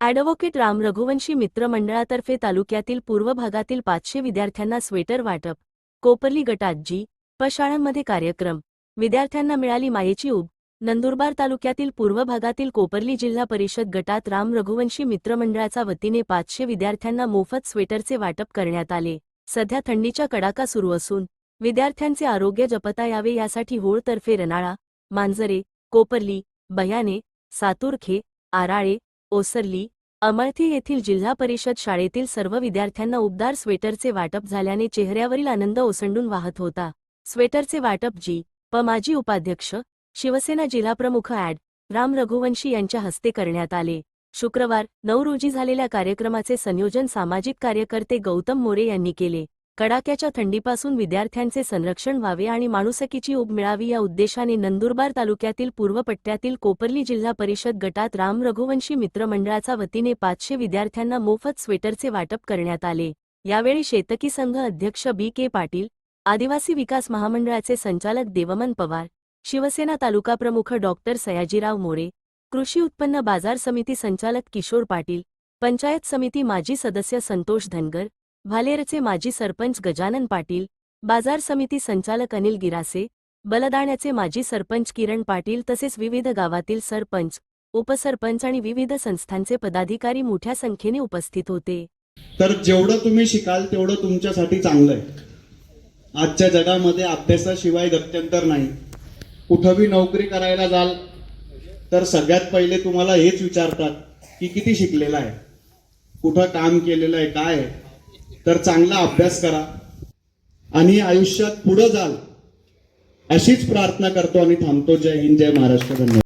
Advocate Ram Raghuvanshi मित्र मंडळातर्फे तालुक्यातील पूर्व भागातील पाचशे विद्यार्थ्यांना स्वेटर वाटप कोपर्ली गटात जी प शाळांमध्ये कार्यक्रम विद्यार्थ्यांना मिळाली मायेची उब नंदुरबार तालुक्यातील पूर्व भागातील कोपर्ली जिल्हा परिषद गटात राम रघुवंशी मित्रमंडळाच्या वतीने पाचशे विद्यार्थ्यांना मोफत स्वेटरचे वाटप करण्यात आले. सध्या थंडीच्या कडाका सुरू असून विद्यार्थ्यांचे आरोग्य जपता यावे यासाठी होळतर्फे रनाळा मांजरे कोपर्ली बयाने सातुर्खे आराळे ओसरली अमळथी येथील जिल्हा परिषद शाळेतील सर्व विद्यार्थ्यांना उबदार स्वेटरचे वाटप झाल्याने चेहऱ्यावरील आनंद ओसंडून वाहत होता. स्वेटरचे वाटप जी. प. माजी उपाध्यक्ष शिवसेना जिल्हाप्रमुख ॲड. राम रघुवंशी यांच्या हस्ते करण्यात आले. शुक्रवार नऊ रोजी झालेल्या कार्यक्रमाचे संयोजन सामाजिक कार्यकर्ते गौतम मोरे यांनी केले. कडाक्याच्या थंडीपासून विद्यार्थ्यांचे संरक्षण व्हावे आणि माणुसकीची उब मिळावी या उद्देशाने नंदुरबार तालुक्यातील पूर्व पट्ट्यातील कोपर्ली जिल्हा परिषद गटात राम रघुवंशी मित्रमंडळाच्या वतीने पाचशे विद्यार्थ्यांना मोफत स्वेटरचे वाटप करण्यात आले. यावेळी शेतकी संघ अध्यक्ष बी के पाटील आदिवासी विकास महामंडळाचे संचालक देवमन पवार शिवसेना तालुका प्रमुख डॉक्टर सयाजीराव मोरे कृषी उत्पन्न बाजार समिती संचालक किशोर पाटील पंचायत समिती माजी सदस्य संतोष धनगर भालेरचे माजी सरपंच गजानन पाटील बाजार समिती संचालक अनिल गिरासे बलदाण्याचे माजी सरपंच किरण पाटील तसेच विविध गावातील सरपंच उपसरपंच आणि विविध संस्थांचे पदाधिकारी मोठ्या संख्येने उपस्थित होते. तर जेवढं तुम्ही शिकाल तेवढं तुमच्यासाठी चांगलं आहे. आजच्या जगामध्ये अभ्यासाशिवाय गत्यंतर नाही. कुठंबी नोकरी करायला जाल तर सगळ्यात पहिले तुम्हाला हेच विचारतात की किती शिकलेला आहे? कुठं काम केलेलं आहे काय आहे? तर चांगला अभ्यास करा आणि आयुष्यात पुढं जाल. अशीच प्रार्थना करतो आणि थांबतो. जय हिंद जय महाराष्ट्र. धन्यवाद.